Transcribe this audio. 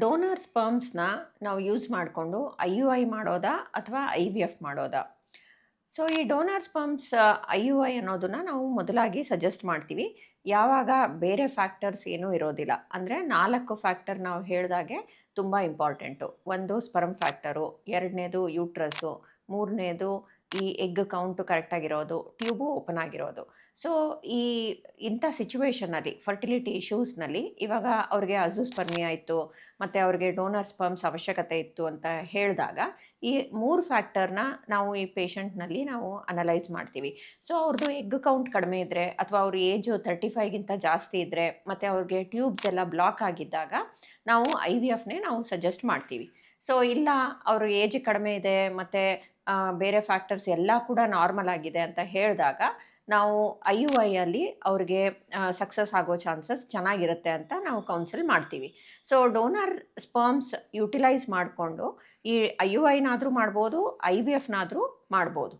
Donor ಸ್ಪರ್ಮ್ಸ್ನ ನಾವು use ಮಾಡಿಕೊಂಡು I U I ಮಾಡೋದಾ ಅಥವಾ ಐ ವಿ ಎಫ್ ಮಾಡೋದಾ? ಸೊ ಈ donor sperms I U I ಅನ್ನೋದನ್ನ ನಾವು ಮೊದಲಾಗಿ ಸಜೆಸ್ಟ್ ಮಾಡ್ತೀವಿ. ಯಾವಾಗ ಬೇರೆ ಫ್ಯಾಕ್ಟರ್ಸ್ ಏನೂ ಇರೋದಿಲ್ಲ. ಅಂದರೆ ನಾಲ್ಕು ಫ್ಯಾಕ್ಟರ್ ನಾವು ಹೇಳಿದಾಗೆ ತುಂಬ ಇಂಪಾರ್ಟೆಂಟು ಒಂದು ಸ್ಪರ್ಮ್ ಫ್ಯಾಕ್ಟರು, ಎರಡನೇದು ಯೂಟ್ರಸ್ಸು ಮೂರನೇದು ಈ ಎಗ್ ಕೌಂಟು ಕರೆಕ್ಟಾಗಿರೋದು ಟ್ಯೂಬು ಓಪನ್ ಆಗಿರೋದು. ಸೊ ಈ ಇಂಥ ಸಿಚುವೇಷನಲ್ಲಿ ಫರ್ಟಿಲಿಟಿ ಇಶ್ಯೂಸ್ನಲ್ಲಿ ಇವಾಗ ಅವ್ರಿಗೆ ಅಜುಸ್ಪರ್ಮಿ ಆಯಿತು ಮತ್ತು ಅವ್ರಿಗೆ ಡೋನರ್ ಸ್ಪರ್ಮ್ಸ್ ಅವಶ್ಯಕತೆ ಇತ್ತು ಅಂತ ಹೇಳಿದಾಗ, ಈ ಮೂರು ಫ್ಯಾಕ್ಟರ್ನ ನಾವು ಈ ಪೇಷಂಟ್ನಲ್ಲಿ ನಾವು ಅನಲೈಸ್ ಮಾಡ್ತೀವಿ. ಸೊ ಅವ್ರದ್ದು ಎಗ್ ಕೌಂಟ್ ಕಡಿಮೆ ಇದ್ದರೆ ಅಥವಾ ಅವ್ರ ಏಜು ತರ್ಟಿ ಫೈವ್ಗಿಂತ ಜಾಸ್ತಿ ಇದ್ದರೆ ಮತ್ತು ಅವ್ರಿಗೆ ಟ್ಯೂಬ್ಸ್ ಎಲ್ಲ ಬ್ಲಾಕ್ ಆಗಿದ್ದಾಗ, ನಾವು ಐ ವಿ ಎಫ್ನೇ ನಾವು ಸಜೆಸ್ಟ್ ಮಾಡ್ತೀವಿ. ಸೊ ಇಲ್ಲ, ಅವ್ರ ಏಜ್ ಕಡಿಮೆ ಇದೆ, ಮತ್ತು ಬೇರೆ ಫ್ಯಾಕ್ಟರ್ಸ್ ಎಲ್ಲ ಕೂಡ ನಾರ್ಮಲ್ ಆಗಿದೆ ಅಂತ ಹೇಳಿದಾಗ ನಾವು ಐ ಯು ಐಯಲ್ಲಿ ಅವ್ರಿಗೆ ಸಕ್ಸಸ್ ಆಗೋ ಚಾನ್ಸಸ್ ಚೆನ್ನಾಗಿರುತ್ತೆ ಅಂತ ನಾವು ಕೌನ್ಸಿಲ್ ಮಾಡ್ತೀವಿ. ಸೊ ಡೋನರ್ ಸ್ಪರ್ಮ್ಸ್ ಯುಟಿಲೈಸ್ ಮಾಡಿಕೊಂಡು ಈ ಐ ಯು ಐನಾದರೂ ಮಾಡ್ಬೋದು ಐ ವಿ ಎಫ್ನಾದರೂ ಮಾಡ್ಬೋದು.